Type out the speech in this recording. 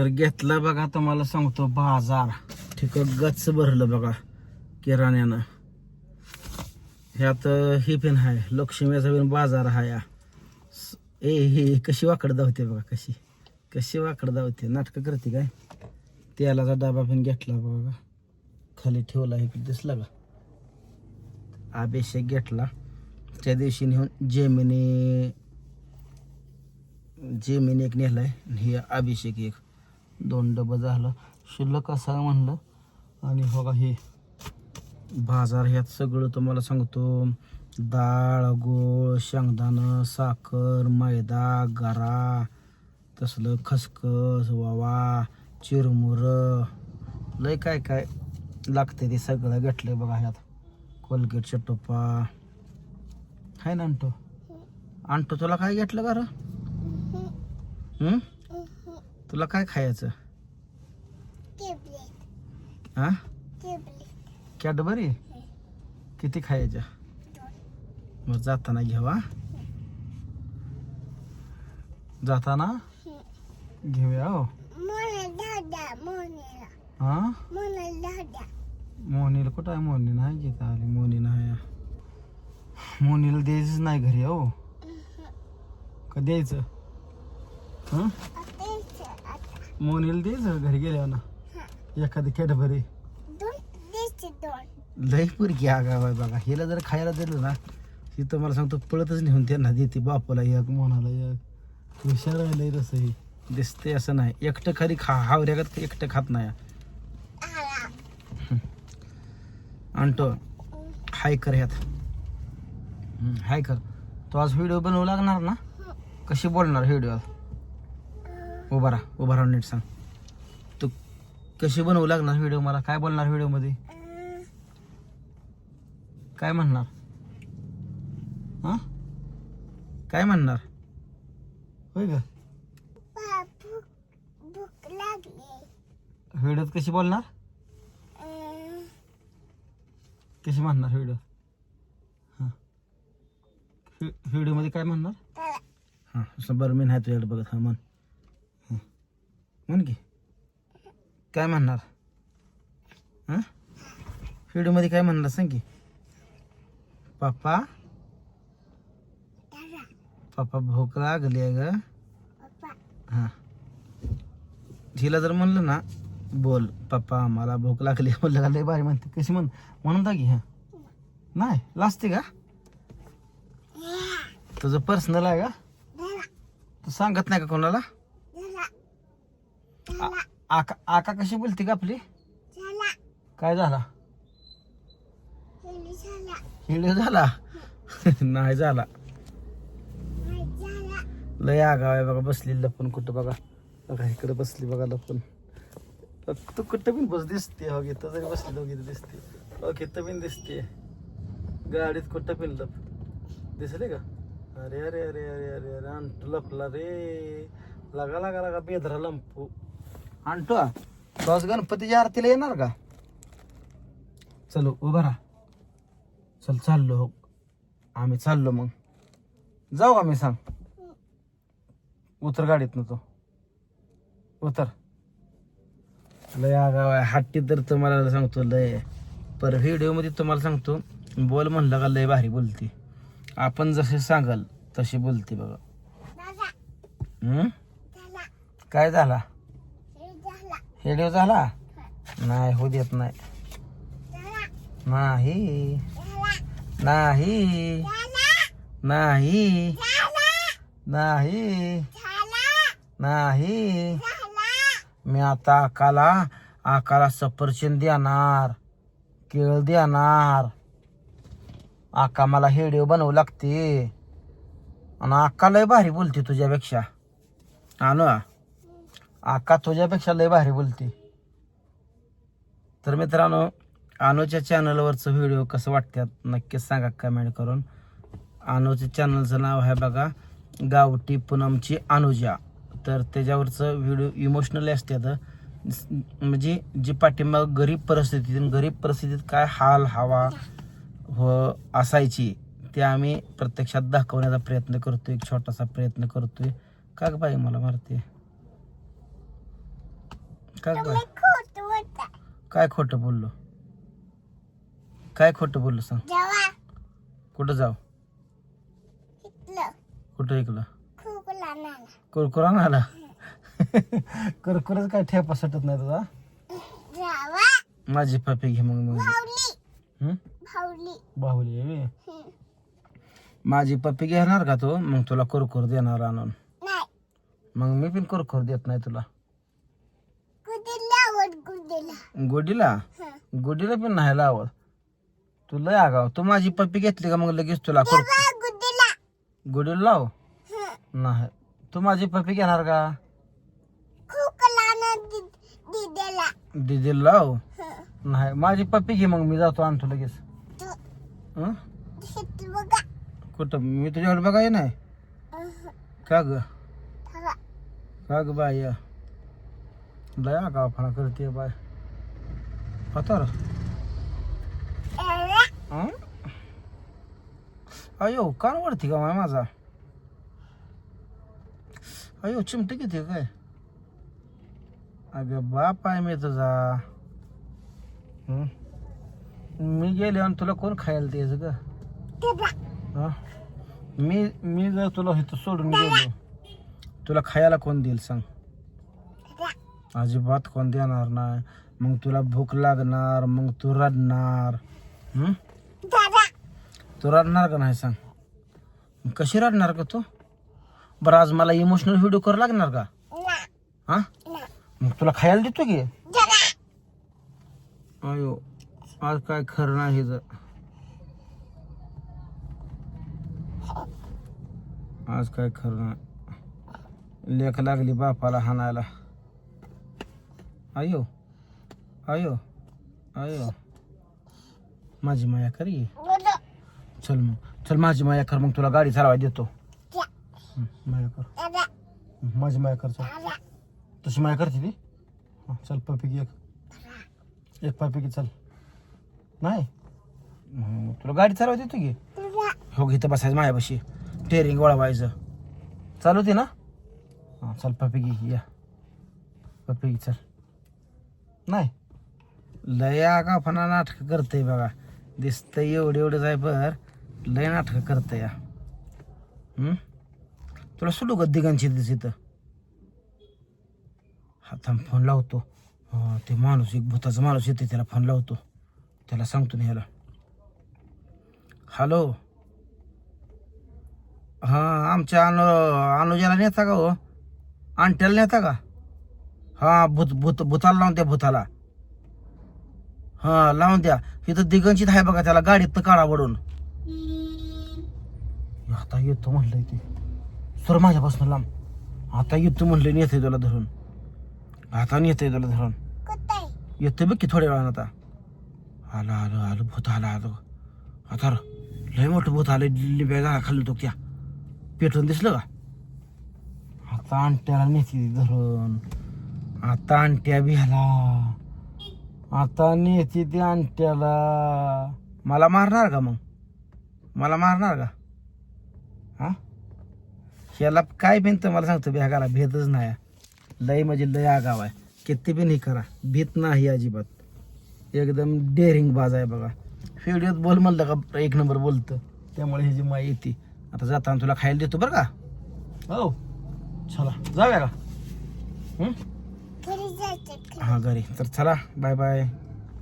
तर घेतला बघा तुम्हाला सांगतो बाजार. ठीक गच्च भरलं बघा किराण्यानं. ह्यात हे पण आहे लक्ष्मीचा पण बाजार आहे हा. या ए हे कशी वाकड धावते बघा कशी. कशी वाकड धावते नाटकं करते काय? तेलाचा डबा पण घेतला बघा खाली ठेवला इकडे दिसला का अभिषेक घेतला. त्या दिवशी नेऊन जेमिनी जेमिनी एक नेलाय आणि हे अभिषेक एक. दोन डबं झालं. शिल्लक असा म्हणलं. आणि हो बघा हे बाजार ह्यात सगळं तुम्हाला सांगतो. डाळ गोळ शेंगदाणं साखर मैदा गरा तसलं खसखस वावा चिरमुरं. लय काय काय लागते ते सगळं घेतलंय बघा ह्यात. कोलगेटचा टोपा. आहे ना आणतो आणतो तुला काय घेतलं बरं हं? तुला काय खायचं? हा कॅडबरी? किती खायच्या? मग जाताना घेवा जाताना? घेऊया हो. हा? मोनीला कुठं आहे? मोनी नाही घेता आली. मोनी नाही मोनीला द्यायचंच नाही घरी हो. का द्यायचं? हं? मोनीला द्यायचं घरी गेल्यावर ना. एखादी कॅडबरी लई पुरकी आगाव आहे बघा. हिला जर खायला दिलं ना ही तर मला सांगतो पळतच नेऊन त्यांना देते बापाला एक मोनाला एक. हुशार आहे लई तसं ही दिसते असं नाही. एकटं खरी खा हावऱ्यागत एकटं खात नाही. आणतो. हाय कर ह्यात हाय कर. तो आज व्हिडिओ बनवू लागणार ना? कशी बोलणार व्हिडिओ? उभा राहा उभा राहा नीट सांग. तू कशी बनवू लागणार व्हिडिओ मला? काय बोलणार व्हिडिओमध्ये काय म्हणणार? हा? काय म्हणणार? होय का व्हिडिओत कशी बोलणार? कशी म्हणणार व्हिडिओ हां. व्हिडिओमध्ये काय म्हणणार? हां असं बरं मी नाही तुझ्याकडे बघत हां म्हण. म्हण की. काय म्हणणार? हां? व्हिडिओमध्ये काय म्हणणार सांग की. पप्पा? पप्पा भूक लागली आहे ग. हां. हिला जर म्हणलं ना बोल पप्पा मला भूक लागली म्हणलं का लय भारी म्हणते. कशी म्हण म्हणून जा की हां. नाही लाजते का? तुझं पर्सनल आहे का? तू सांगत नाही का कोणाला? आ- आका आका कशी बोलते का आपली? काय झाला? हिडिओ झाला. नाही झाला. लय आगाव आहे बघा बसली लपून कुठं बघा. बघा इकडे बसली बघा लपून. तू कुठं पण बस दिसते हो इथं जरी बसली दोघी दिसते. हो इथं पण दिसते. गाडीत कुठं पण लप. दिसले का? अरे अरे अरे अरे अरे अरे आणतो लपला रे. लागा लागा लागा बेदरा लंपू. आणतो. आज गणपतीच्या आरतीला येणार का? चलो उभा राहा. चल चाललो हो. आम्ही चाललो मग. जाऊ आम्ही सांग. उतर गाडीत तो. उतर. लय आगाव आहे. हट्टी तर तुम्हाला सांगतो लय. पर व्हिडिओमध्ये तुम्हाला सांगतो बोल म्हणलं का लय भारी बोलते. आपण जसे सांगाल तशी बोलते बघा. हम्म काय झाला? व्हिडिओ झाला? नाही हो देत नाही. नाही. नाही. नाही. नाही. नाही. मी आता आकाला आकाला सफरचंद देणार केळ देणार. आका मला हेडिओ बनवू लागते. आणि आका लय भारी बोलते तुझ्यापेक्षा. आणू आका तुझ्यापेक्षा लय भारी बोलते. तर मित्रांनो अनुच्या चॅनलवरचं व्हिडिओ कसं वाटतात नक्कीच सांगा कमेंट करून. अनुच्या चॅनलचं नाव आहे बघा गावठी पूनमची अनुजा. तर त्याच्यावरचं व्हिडिओ इमोशनली असतात म्हणजे जी पाठिंबा गरीब परिस्थितीत गरीब परिस्थितीत काय हाल हवा व असायची ते आम्ही प्रत्यक्षात दाखवण्याचा प्रयत्न करतोय एक छोटासा प्रयत्न करतोय. का ग बाई मला मारते काय काय? काय खोटं बोललो? काय खोटं बोललो सांग? कुठं जाऊ? कुठं ऐकलं नाला कुरकुरा आला कुरकुरच काय ठेपा सटत नाही तुझा? माझी पप्पी घे मग मग. बाहुली. हं. माझी पप्पी घेणार का तू? मग तुला कुरकुर देणार आणून. नाही. मग मी पण कुरकुर देत नाही तुला. गुडीला? गोडीला पण नाही लावत. तू लय आगाव. तू माझी पप्पी घेतली का मग लगेच तुला गुडीला. लाव. नाही. तू माझी पप्पी घेणार का? दिदेला. दिदीला लाव. नाही. माझी पप्पी घे मग. मी जातो आणतो लगेच. कुठं? मी तुझ्याकडे बघाय नाही. का ग. का ग बाय लया गावफाळा करते बाय पतार एवढा. अयो कान वरती का माय माझा अयो चिमटे किती काय अगं बाप आहे मी तुझा? मी गेले आणि तुला कोण खायला द्यायचं ग. हा? मी मी जर तुला इथं सोडून गेलो तुला खायला कोण देईल सांग. अजिबात कोण देणार नाही मग तुला भूक लागणार मग तू रडणार. हं? तू रडणार का नाही सांग? मग कशी रडणार का तू? बरं आज मला इमोशनल व्हिडिओ करावं लागणार का? ना. हा? मग तुला खायला देतो की? जरा अयो आज काय खरं नाही हिचं. आज काय खरं नाही. लेख लागली बापाला हाणायला. अयो. अयो अयो माझी माया कर ये चल मग चल माझी माया कर मग तुला गाडी चालवायला देतो. हं, माया कर. हं, माझी माया कर चल. तशी माया करते ती? हं, चल पपी एक. एक पपी चल. नाही? हं, तुला गाडी चालवायला देतो की? हो इथं बसायचं माझ्यापाशी टेरिंग वळवायचं. चालू होती ना? हां चल पपी घे या. पपी घे चल. नाही? लय आगाफणा नाटकं करतंय बघा. दिसतंय एवढं एवढं जाय बर. लय नाटकं करतंय या तुला सुटू का दिघांची दिस इथं हा थांब फोन लावतो. ते माणूस एक भूताचा माणूस येते त्याला फोन लावतो. त्याला सांगतो ना ह्याला. हॅलो? हां आमच्या अनु अनुजाला नेता का हो? आणट्याला नेता का? हां भूत भूत भूताला लावून त्या भूताला. हां लावून द्या. इथं दिगंचित आहे बघा त्याला गाडीत काढा वडून. आता येतो म्हणलंय ते. सर माझ्यापासून लांब. आता येतो म्हणलं नेते तुला धरून. आता नेते तुला धरून. येते बघ की थोड्या वेळानं आता. आलं आलं आलं भूत आलं आलं आता लय मोठं भूत आलं लिंब्या झाला खाल्लं तो त्या पेटून दिसलं का? आता अंट्याला नेते धरून. आता अंट्या भिला आता नेते ते अंट्याला मला मारणार का मग? मला मारणार का? हा? ह्याला काय भिंत मला सांगतो भ्यागाला भेदच नाही. लय म्हणजे लय आगाव आहे. किती बी नाही करा. भीत नाही अजिबात. एकदम डेअरिंग बाज आहे बघा. व्हिडिओत बोल म्हणलं का एक नंबर बोलतं. त्यामुळे ह्याची माय येते. आता जाताना तुला खायला देतो बरं का? हो. चला. जाऊया का? हं? हा घरी. तर चला बाय बाय